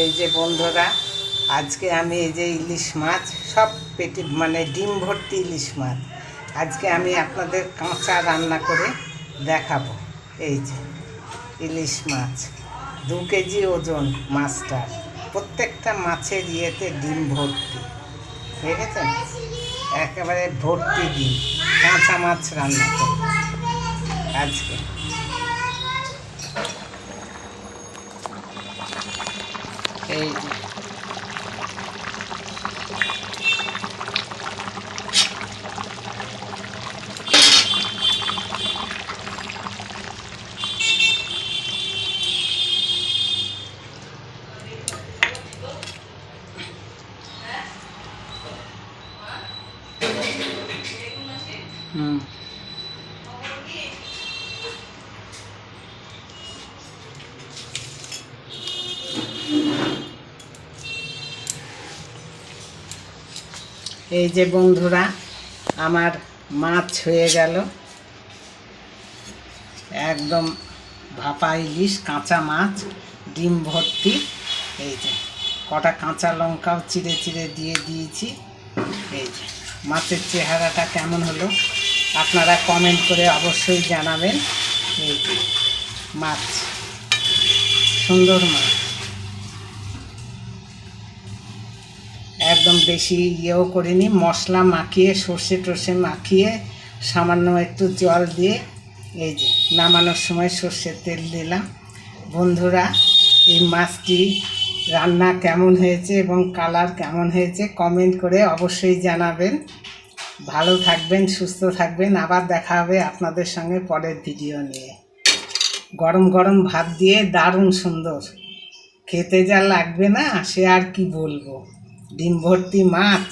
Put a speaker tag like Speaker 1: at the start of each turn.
Speaker 1: এই যে বন্ধুরা, আজকে আমি এই যে ইলিশ মাছ, সব পেটি মানে ডিম ভর্তি ইলিশ মাছ, আজকে আমি আপনাদের কাঁচা রান্না করে দেখাবো। এই যে ইলিশ মাছ, দু কেজি ওজন মাছটার প্রত্যেকটা মাছের ইয়েতে ডিম ভর্তি, দেখেছেন? একেবারে ভর্তি ডিম, কাঁচা মাছ রান্না করব আজকে। এই যে এই যে বন্ধুরা, আমার মাছ হয়ে গেল। একদম ভাপা ইলিশ, কাঁচা মাছ, ডিম ভর্তি। এই যে, কটা কাঁচা লঙ্কাও চিড়ে চিড়ে দিয়ে দিয়েছি। এই যে, মাছের চেহারাটা কেমন হলো? আপনারা কমেন্ট করে অবশ্যই জানাবেন। এই যে, মাছ, সুন্দর মাছ। একদম বেশি ইয়েও করিনি, মশলা মাখিয়ে, সর্ষে টর্ষে মাখিয়ে, সামান্য একটু জল দিয়ে এই যে নামানোর সময় সর্ষের তেল দিলাম। বন্ধুরা, এই মাছটি রান্না কেমন হয়েছে এবং কালার কেমন হয়েছে কমেন্ট করে অবশ্যই জানাবেন। ভালো থাকবেন, সুস্থ থাকবেন। আবার দেখা হবে আপনাদের সঙ্গে পরের ভিডিও নিয়ে। গরম গরম ভাত দিয়ে দারুণ সুন্দর। খেতে যা লাগবে না, সে আর কি বলব। ডিম ভর্তি মাছ।